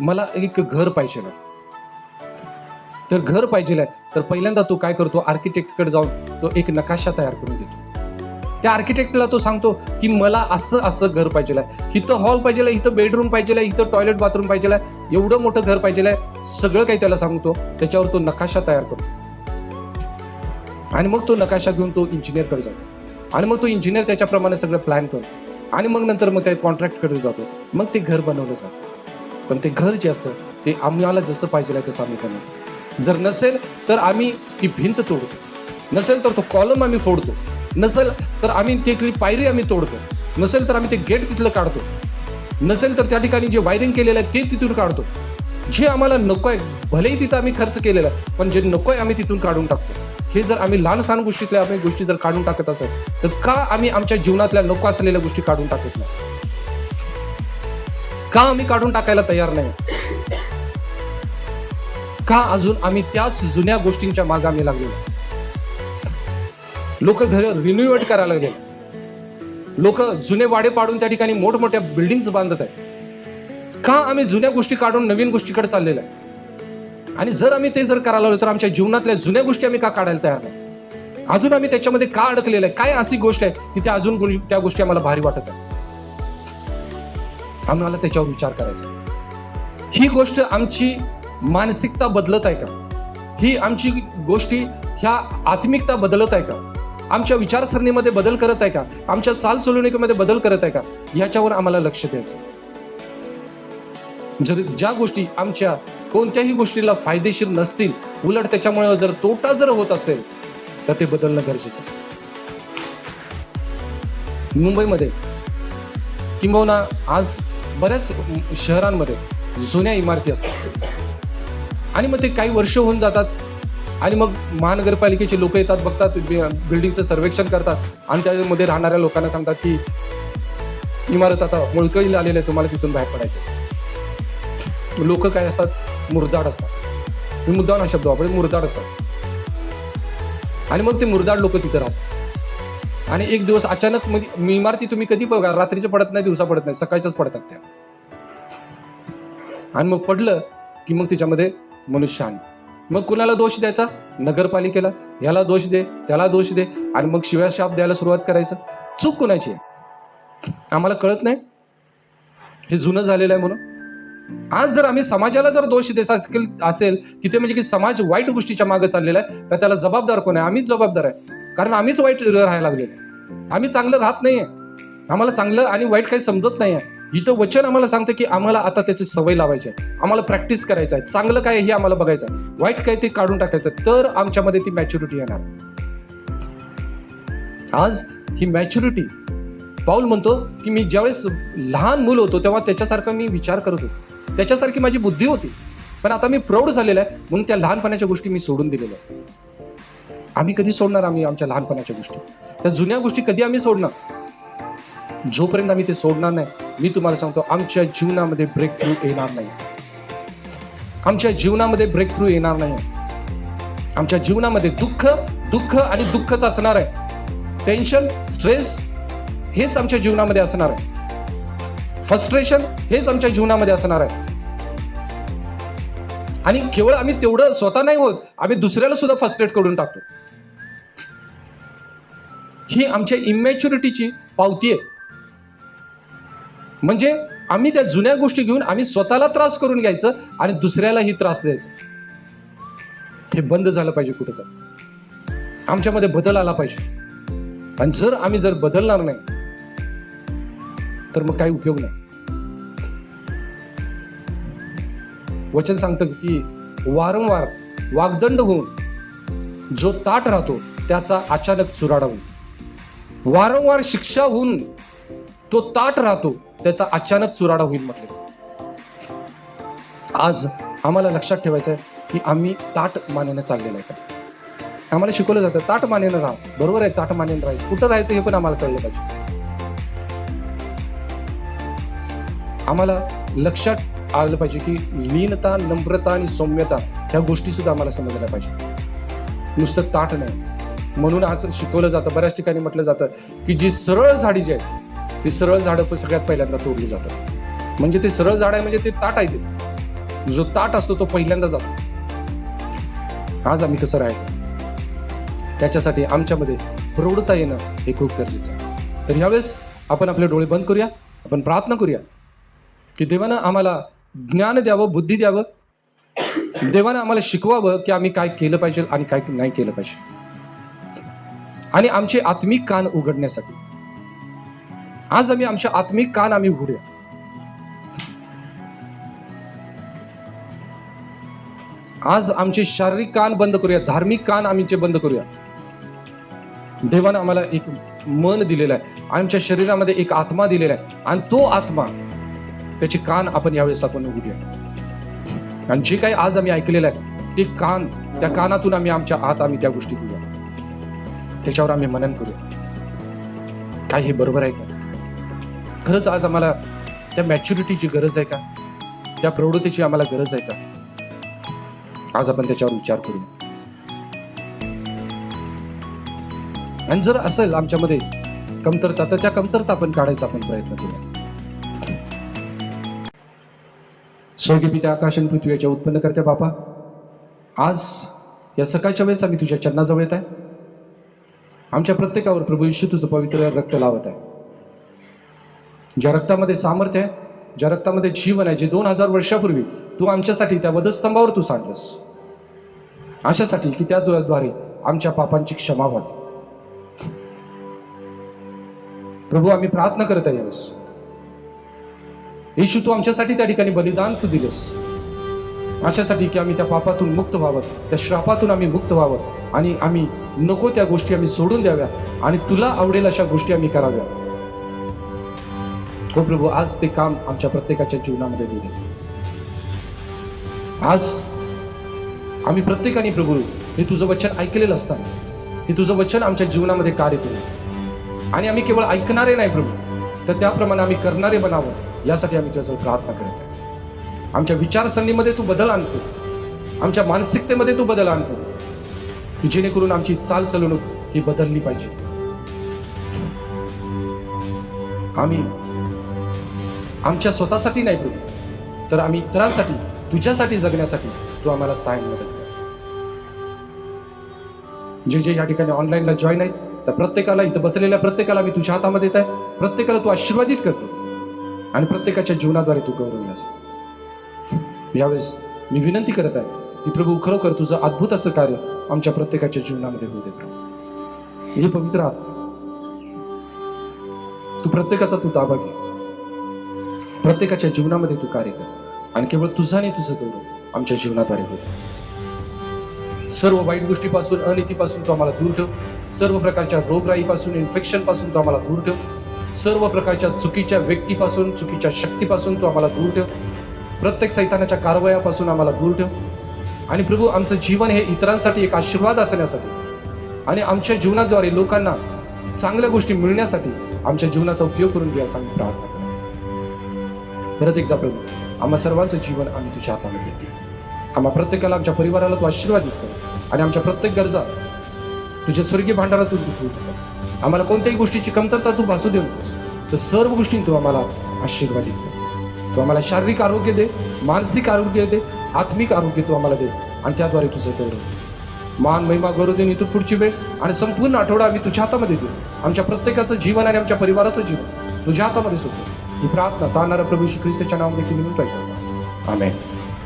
मला एक घर पाहिजे तर घर पाहिजे तर पहिल्यांदा तो काय करतो आर्किटेक्टकडे जाऊन तो एक नकाशा तयार करून देतो. त्या आर्किटेक्टला तो सांगतो की मला असं असं घर पाहिजे इथं हॉल पाहिजे इथं बेडरूम पाहिजे इथं टॉयलेट बाथरूम पाहिजे एवढं मोठं घर पाहिजे सगळं काही त्याला सांगतो. त्याच्यावर तो नकाशा तयार करतो. आणि मग तो नकाशा घेऊन तो इंजिनियरकडे जातो. आणि मग तो इंजिनियर त्याच्याप्रमाणे सगळं प्लॅन करतो. आणि मग नंतर मग त्या कॉन्ट्रॅक्टकडे जातो. मग ते घर बनवलं जातं. पण ते घर जे असतं ते आम्हाला जसं पाहिजे तसं आम्ही करणार. जर नसेल तर आम्ही ती भिंत तोडतो. नसेल तर तो कॉलम आम्ही फोडतो. नसेल तर आम्ही तिथली पायरी आम्ही तोडतो. नसेल तर आम्ही ते गेट तिथलं काढतो. नसेल तर त्या ठिकाणी जे वायरिंग केलेलं आहे ते तिथून काढतो. जे आम्हाला नको आहे भलेही तिथं आम्ही खर्च केलेला आहे पण जे नको आहे आम्ही तिथून काढून टाकतो. हे जर आम्ही लहान सहान गोष्टीतल्या आम्ही गोष्टी जर काढून टाकत असेल तर का आम्ही आमच्या जीवनातल्या नको असलेल्या गोष्टी काढून टाकत नाही? का आम्ही काढून टाकायला तयार नाही? का अजून आम्ही त्याच जुन्या गोष्टींच्या मागे आम्ही लागलेलो लोक घर रिन्युएट करायला लागले. लोक जुने वाडे पाडून त्या ठिकाणी मोठमोठ्या बिल्डिंग बांधत आहेत. का आम्ही जुन्या गोष्टी काढून नवीन गोष्टीकडे चाललेल्या आहे? आणि जर आम्ही ते जर करायला लागलो तर आमच्या जीवनातल्या जुन्या गोष्टी आम्ही का काढायला तयार नाही? अजून आम्ही त्याच्यामध्ये का अडकलेलं आहे? काय अशी गोष्ट आहे की त्या अजून त्या गोष्टी आम्हाला भारी वाटत आहे आम्हाला त्याच्यावर विचार करायचा. ही गोष्ट आमची मानसिकता बदलत आहे का? ही आमची गोष्टी ह्या आत्मिकता बदलत आहे का? आमच्या विचारसरणीमध्ये बदल करत आहे का? आमच्या चालचलवणुकीमध्ये बदल करत आहे का? याच्यावर आम्हाला लक्ष द्यायचं. जर ज्या गोष्टी आमच्या कोणत्याही गोष्टीला फायदेशीर नसतील उलट त्याच्यामुळे जर तोटा जर होत असेल तर ते बदलणं गरजेचं मुंबईमध्ये किंबहुना आज बऱ्याच शहरांमध्ये जुन्या इमारती असतात. आणि मग ते काही वर्ष होऊन जातात. आणि मग महानगरपालिकेचे लोक येतात बघतात बिल्डिंगचं सर्वेक्षण करतात. आणि त्यामध्ये राहणाऱ्या लोकांना सांगतात की इमारत आता मुळकळीला आलेली आहे तुम्हाला तिथून बाहेर पडायचं लोक काय असतात? मुरदाड असतात. मी मुद्दाम हा शब्द वापरेल मुरदाड असतात. आणि मग ते मुरदाड लोक तिथे राहतात. आणि एक दिवस अचानक म्हणजे मी इमारती तुम्ही कधी बघा रात्रीचे पडत नाही दिवसा पडत नाही सकाळच्याच पडतात त्या. आणि मग पडलं की मग त्याच्यामध्ये मनुष्य आणि मग कुणाला दोष द्यायचा? नगरपालिकेला. याला दोष दे त्याला दोष दे. आणि मग शिव्या शाप द्यायला सुरुवात करायचं. चूक कोणाची आहे? आम्हाला कळत नाही. हे जुनं झालेलं आहे म्हणून. आज जर आम्ही समाजाला जर दोष देत असेल की ते म्हणजे की समाज वाईट गोष्टीच्या मागे चाललेला आहे तर त्याला जबाबदार कोण आहे? आम्हीच जबाबदार आहे. कारण आम्हीच वाईट राहायला लागलेलो आम्ही चांगलं राहत नाहीये. आम्हाला चांगलं आणि वाईट काही समजत नाही आहे इथं वचन आम्हाला सांगतं की आम्हाला आता त्याची सवय लावायची आहे. आम्हाला प्रॅक्टिस करायचं आहे. चांगलं काय हे आम्हाला बघायचं आहे. वाईट काय ते काढून टाकायचं तर आमच्यामध्ये ती मॅच्युरिटी येणार. आज ही मॅच्युरिटी पाऊल म्हणतो की मी ज्यावेळेस लहान मूल होतो तेव्हा त्याच्यासारखा मी विचार करत होतो. त्याच्यासारखी माझी बुद्धी होती. पण आता मी प्रौढ झालेला आहे. म्हणून त्या लहानपणाच्या गोष्टी मी सोडून दिलेल्या आम्ही कधी सोडणार आम्ही आमच्या लहानपणाच्या गोष्टी? त्या जुन्या गोष्टी कधी आम्ही सोडणार? जोपर्यंत आम्ही ते सोडणार नाही मी तुम्हाला सांगतो आमच्या जीवनामध्ये ब्रेक थ्रू येणार नाही. आमच्या जीवनामध्ये ब्रेक थ्रू येणार नाही. आमच्या जीवनामध्ये दुःख दुःख आणि दुःखच असणार आहे. टेन्शन स्ट्रेस हेच आमच्या जीवनामध्ये असणार आहे. फ्रस्ट्रेशन हेच आमच्या जीवनामध्ये असणार आहे. आणि केवळ आम्ही तेवढं स्वतः नाही होत आम्ही दुसऱ्याला सुद्धा फ्रस्ट्रेट करून टाकतो. ही आमच्या इमॅच्युरिटीची पावती आहे. म्हणजे आम्ही त्या जुन्या गोष्टी घेऊन आम्ही स्वतःला त्रास करून घ्यायचं आणि दुसऱ्यालाही त्रास द्यायचं. हे बंद झालं पाहिजे कुठं तर आमच्यामध्ये बदल आला पाहिजे. आणि जर आम्ही जर बदलणार नाही तर मग काही उपयोग नाही. वचन सांगतं की वारंवार वागदंड होऊन जो ताट राहतो त्याचा अचानक चुराडा होईल वारंवार शिक्षा होऊन तो ताट राहतो त्याचा अचानक चुराडा होईल म्हटले. आज आम्हाला लक्षात ठेवायचं आहे की आम्ही ताट मानेनं चाललेलं आहे. का आम्हाला शिकवलं जातं ताट मानेनं राहा. बरोबर आहे ताट मानेनं राहायचं कुठं राहायचं हे पण आम्हाला कळलं पाहिजे. आम्हाला लक्षात आलं पाहिजे की लीनता नम्रता आणि सौम्यता ह्या गोष्टी सुद्धा आम्हाला समजल्या पाहिजे. नुसतं ताट नाही. म्हणून आज शिकवलं जातं बऱ्याच ठिकाणी म्हटलं जातं की जी सरळ झाडी जी आहे ती सरळ झाडं पण सगळ्यात पहिल्यांदा तोडली जातात. म्हणजे ते सरळ झाड आहे म्हणजे ते ताट आहे ते. जो ताट असतो तो पहिल्यांदा जातो. आज आम्ही कसं राहायचं. त्याच्यासाठी आमच्यामध्ये प्रौढता येणं हे खूप गरजेचं आहे. तर ह्यावेळेस आपण आपले डोळे बंद करूया. आपण प्रार्थना करूया की देवानं आम्हाला ज्ञान द्यावं बुद्धी द्यावं. देवानं आम्हाला शिकवावं की आम्ही काय केलं पाहिजे आणि काय नाही केलं पाहिजे. आणि आमचे आत्मिक कान उघडण्यासाठी. आज आम्ही आमचे आत्मिक कान आम्ही उघडूया. आज आमचे शारीरिक कान बंद करूया धार्मिक कान आम्ही बंद करूया. देवानं आम्हाला एक मन दिलेलं आहे आमच्या शरीरामध्ये एक आत्मा दिलेला आहे आणि तो आत्मा त्याचे कान आपण यावेळेस आपण उघडूया. आणि जे काही आज आम्ही ऐकलेलं आहे ते कान त्या कानातून आम्ही आमच्या आत आम्ही त्या गोष्टी त्याच्यावर आम्ही मनन करूया काय हे बरोबर आहे का? खरंच आज आम्हाला त्या मॅच्युरिटीची गरज आहे का? त्या प्रौढतेची आम्हाला गरज आहे का? आज आपण त्याच्यावर विचार करूया आणि जर असेल आमच्यामध्ये कमतरता तर त्या कमतरता आपण काढायचा आपण प्रयत्न करूया स्वर्गीय पित्या आकाश आणि पृथ्वीच्या उत्पन्न करते बापा आज या सकाळच्या वेळेस आम्ही तुझ्या चरणाजवळ येत आहे. आमच्या प्रत्येकावर प्रभू यशू तुझं पवित्र रक्त लावत आहे. ज्या रक्तामध्ये सामर्थ्य आहे ज्या रक्तामध्ये जीवन आहे जे दोन हजार वर्षापूर्वी तू आमच्यासाठी त्या वधस्तंभावर तू सांडलंस. अशासाठी की त्याद्वारे आमच्या पापांची क्षमा व्हावी. प्रभू आम्ही प्रार्थना करत आहे येशू तू आमच्यासाठी त्या ठिकाणी बलिदान तू दिलंस. अशासाठी की आम्ही त्या पापातून मुक्त व्हावं त्या श्रापातून आम्ही मुक्त व्हावं आणि आम्ही नको त्या गोष्टी आम्ही सोडून द्याव्या आणि तुला आवडेल अशा गोष्टी आम्ही कराव्या. हो प्रभू आज ते काम आमच्या प्रत्येकाच्या जीवनामध्ये दिले आज आम्ही प्रत्येकाने प्रभू हे तुझं वचन ऐकलेलं असताना हे तुझं वचन आमच्या जीवनामध्ये कार्य करू आणि आम्ही केवळ ऐकणारे नाही प्रभू तर त्याप्रमाणे आम्ही करणारे बनावं यासाठी आम्ही त्याचा प्रार्थना करत आहे. आमच्या विचारसरणीमध्ये तू बदल आणतो. आमच्या मानसिकतेमध्ये तू बदल आणतो. की जेणेकरून आमची चालचलणूक ही बदलली पाहिजे. आम्ही आमच्या स्वतःसाठी नाही प्रभू तर आम्ही इतरांसाठी तुझ्यासाठी जगण्यासाठी तू आम्हाला सहाय्य मदत जे जे या ठिकाणी ऑनलाईनला जॉईन आहेत तर प्रत्येकाला इथं बसलेल्या प्रत्येकाला मी तुझ्या हातामध्ये येत आहे प्रत्येकाला तू आशीर्वादित करतो आणि प्रत्येकाच्या जीवनाद्वारे तू गौरवलास यावेळेस मी विनंती करत आहे की प्रभू खरोखर तुझं अद्भुत असं कार्य आमच्या प्रत्येकाच्या जीवनामध्ये होऊ दे प्रभू. हे पवित्र तू प्रत्येकाचा तू ताबा घे. प्रत्येकाच्या जीवनामध्ये तू कार्य कर. आणि केवळ तुझा आणि तुझं गौरव आमच्या जीवनाद्वारे होत सर्व वाईट गोष्टीपासून अनितीपासून तू आम्हाला दूर ठेव. सर्व प्रकारच्या रोगराईपासून इन्फेक्शनपासून तू आम्हाला दूर ठेव. सर्व प्रकारच्या चुकीच्या व्यक्तीपासून चुकीच्या शक्तीपासून तू आम्हाला दूर ठेव. प्रत्येक सैतानाच्या कारवायापासून आम्हाला दूर ठेव. आणि प्रभू आमचं जीवन हे इतरांसाठी एक आशीर्वाद असण्यासाठी आणि आमच्या जीवनाद्वारे लोकांना चांगल्या गोष्टी मिळण्यासाठी आमच्या जीवनाचा उपयोग करून घ्या असं आम्ही प्रार्थना करतो. परत एकदा प्रभू आम्हा सर्वांचं जीवन आम्ही तुझ्या हातामध्ये देते आम्हा प्रत्येकाला आमच्या परिवाराला तू आशीर्वाद देतो आणि आमच्या प्रत्येक गरजा तुझ्या स्वर्गीय भांडारात तू आम्हाला कोणत्याही गोष्टीची कमतरता तू भासू देऊ नकोस. तर सर्व गोष्टी तू आम्हाला आशीर्वाद देतो. तू आम्हाला शारीरिक आरोग्य दे मानसिक आरोग्य दे आत्मिक आरोग्य तू आम्हाला दे. आणि त्याद्वारे तुझं गौरव मान महिमा गौरव देऊन इथून पुढची वेळ आणि संपूर्ण आठवडा आम्ही तुझ्या हातामध्ये देऊ. आमच्या प्रत्येकाचं जीवन आणि आमच्या परिवाराचं जीवन तुझ्या हातामध्ये सोडतो ही प्रार्थना तानारा प्रभू श्री ख्रिस्ताच्या नाव देखील मिळून पाहिजे आम्ही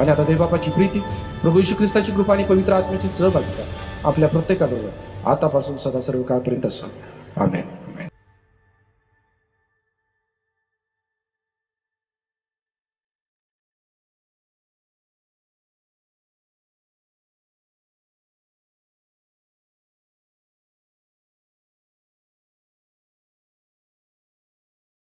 आणि आता देवबापाची प्रीती प्रभू श्री ख्रिस्ताची कृपा आणि पवित्र आत्म्याची सहभागिता आपल्या प्रत्येकाबरोबर आतापासून सदा सर्व काळपर्यंत असो. आम्ही